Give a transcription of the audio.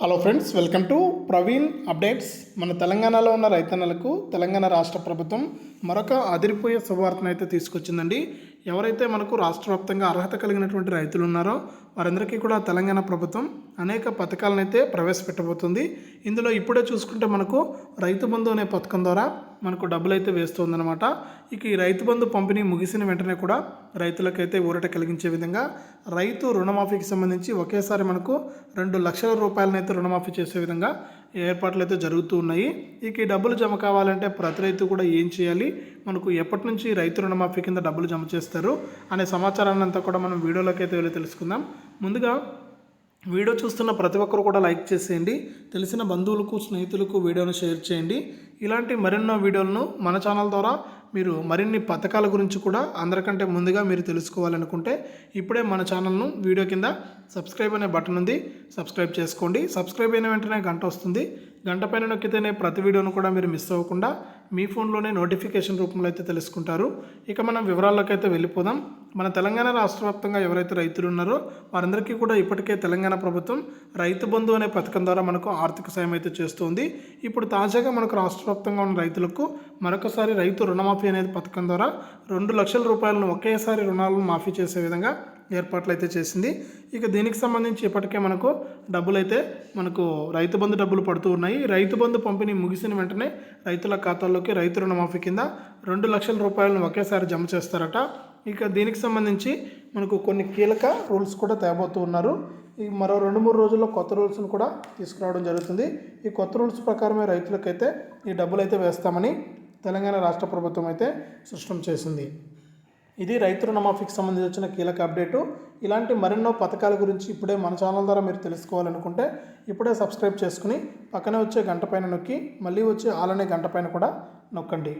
Hello friends welcome to Praveen updates మన తెలంగాణలో ఉన్న రైతన్నలకు తెలంగాణ రాష్ట్ర ప్రభుత్వం మరొక అదిరిపోయే శుభవార్తను అయితే తీసుకొచ్చిందండి. ఎవరైతే మనకు రాష్ట్ర వ్యాప్తంగా అర్హత కలిగినటువంటి రైతులు ఉన్నారో వారందరికీ కూడా తెలంగాణ ప్రభుత్వం అనేక పథకాలను అయితే ప్రవేశపెట్టబోతుంది. ఇందులో ఇప్పుడే చూసుకుంటే మనకు రైతు బంధు అనే పథకం ద్వారా మనకు డబ్బులు అయితే వేస్తుందన్నమాట. ఇక ఈ రైతు బంధు పంపిణీ ముగిసిన వెంటనే కూడా రైతులకైతే ఊరట కలిగించే విధంగా రైతు రుణమాఫీకి సంబంధించి ఒకేసారి మనకు రెండు లక్షల రూపాయలనైతే రుణమాఫీ చేసే విధంగా ఏర్పాట్లు అయితే జరుగుతూ ఉన్నాయి. ఇక ఈ డబ్బులు జమ కావాలంటే ప్రతి రైతు కూడా ఏం చేయాలి? మనకు ఎప్పటి నుంచి రైతు రుణమాఫీ కింద డబ్బులు జమ చేస్తారు? అనే సమాచారాన్ని అంతా కూడా మనం వీడియోలోకి అయితే వెళ్ళి తెలుసుకుందాం. ముందుగా వీడియో చూస్తున్న ప్రతి ఒక్కరు కూడా లైక్ చేసేయండి. తెలిసిన బంధువులకు స్నేహితులకు వీడియోను షేర్ చేయండి. ఇలాంటి మరెన్నో వీడియోలను మన ఛానల్ ద్వారా మీరు మరిన్ని పథకాల గురించి కూడా అందరికంటే ముందుగా మీరు తెలుసుకోవాలనుకుంటే ఇప్పుడే మన ఛానల్ను వీడియో కింద సబ్స్క్రైబ్ అనే బటన్ ఉంది. సబ్స్క్రైబ్ చేసుకోండి. సబ్స్క్రైబ్ అయిన వెంటనే గంట వస్తుంది. గంట పైన నొక్కితేనే ప్రతి వీడియోను కూడా మీరు మిస్ అవ్వకుండా మీ ఫోన్లోనే నోటిఫికేషన్ రూపంలో అయితే తెలుసుకుంటారు. ఇక మనం వివరాల్లోకి అయితే వెళ్ళిపోదాం. మన తెలంగాణ రాష్ట్ర వ్యాప్తంగా ఎవరైతే రైతులు ఉన్నారో వారందరికీ కూడా ఇప్పటికే తెలంగాణ ప్రభుత్వం రైతు బంధు అనే పథకం ద్వారా మనకు ఆర్థిక సాయం అయితే చేస్తుంది. ఇప్పుడు తాజాగా మనకు రాష్ట్ర వ్యాప్తంగా ఉన్న రైతులకు మరొకసారి రైతు రుణమాఫీ అనేది పథకం ద్వారా రెండు లక్షల రూపాయలను ఒకేసారి రుణాలను మాఫీ చేసే విధంగా ఏర్పాట్లు అయితే చేసింది. ఇక దీనికి సంబంధించి ఇప్పటికే మనకు డబ్బులు అయితే మనకు రైతు బంధు డబ్బులు పడుతూ ఉన్నాయి. రైతు బంధు పంపిణీ ముగిసిన వెంటనే రైతుల ఖాతాల్లోకి రైతు రుణమాఫీ కింద రెండు లక్షల రూపాయలను ఒకేసారి జమ చేస్తారట. ఇక దీనికి సంబంధించి మనకు కొన్ని కీలక రూల్స్ కూడా తేబోతూ ఉన్నారు. ఈ మరో రెండు మూడు రోజుల్లో కొత్త రూల్స్ను కూడా తీసుకురావడం జరుగుతుంది. ఈ కొత్త రూల్స్ ప్రకారమే రైతులకైతే ఈ డబ్బులు అయితే వేస్తామని తెలంగాణ రాష్ట్ర ప్రభుత్వం అయితే స్పష్టం చేసింది. ఇది రైతు రుణమాఫీకి సంబంధించి వచ్చిన కీలక అప్డేటు. ఇలాంటి మరెన్నో పథకాల గురించి ఇప్పుడే మన ఛానల్ ద్వారా మీరు తెలుసుకోవాలనుకుంటే ఇప్పుడే సబ్స్క్రైబ్ చేసుకుని పక్కనే వచ్చే గంట పైన నొక్కి మళ్ళీ వచ్చే ఆలనే గంట పైన కూడా నొక్కండి.